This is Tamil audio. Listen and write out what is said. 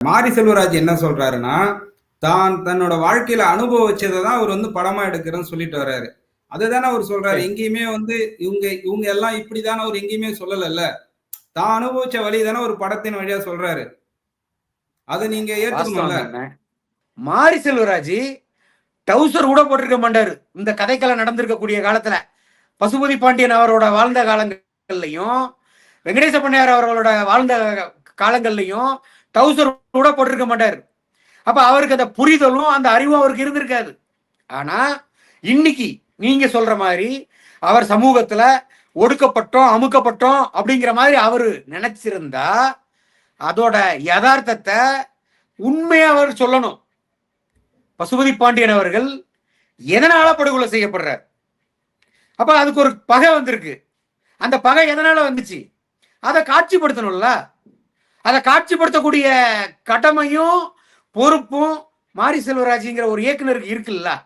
மாரி செல்வராஜ் என்ன சொல்றாருன்னா தான் தன்னோட வாழ்க்கையில அனுபவிச்சதை தான் அவர் வந்து படமா எடுக்கிறேன்னு சொல்லிட்டு வர்றாரு. அதுதானே அவர் சொல்றாரு. எங்கேயுமே வந்து இவங்க இவங்க எல்லாம் இப்படிதானே அவர் எங்கேயுமே சொல்லலைல்ல. தான் அனுபவிச்ச வழி தானே ஒரு படத்தின் வழியா சொல்றாரு. அதை நீங்க தானே. மாரி செல்வராஜ் டவுசர் கூட போட்டிருக்க மாட்டாரு. இந்த கதைக்கெல்லாம் நடந்திருக்கக்கூடிய காலத்துல பசுபதி பாண்டியன் அவரோட வாழ்ந்த காலங்கள்லையும் வெங்கடேச பண்ணையார் அவர்களோட வாழ்ந்த காலங்கள்லையும் டவுசர் கூட போட்டிருக்க மாட்டார். அப்ப அவருக்கு அந்த புரிதலும் அந்த அறிவும் அவருக்கு இருந்திருக்காது. ஆனா இன்னைக்கு நீங்க சொல்ற மாதிரி அவர் சமூகத்துல ஒடுக்கப்பட்டோம் அமுக்கப்பட்டோம் அப்படிங்கிற மாதிரி அவரு நினைச்சிருந்தா அதோட யதார்த்தத்தை உண்மையை அவர் சொல்லணும். பசுபதி பாண்டியன் அவர்கள் எதனால படுகொலை செய்யப்படுறார்? அப்ப அதுக்கு ஒரு பகை வந்திருக்கு. அந்த பகை எதனால வந்துச்சு? அதை காட்சிப்படுத்தணும்ல. அதை காட்சிப்படுத்தக்கூடிய கடமையும் பொறுப்பும் மாரி செல்வராஜுங்கிற ஒரு இயக்குனருக்கு இருக்குல்ல?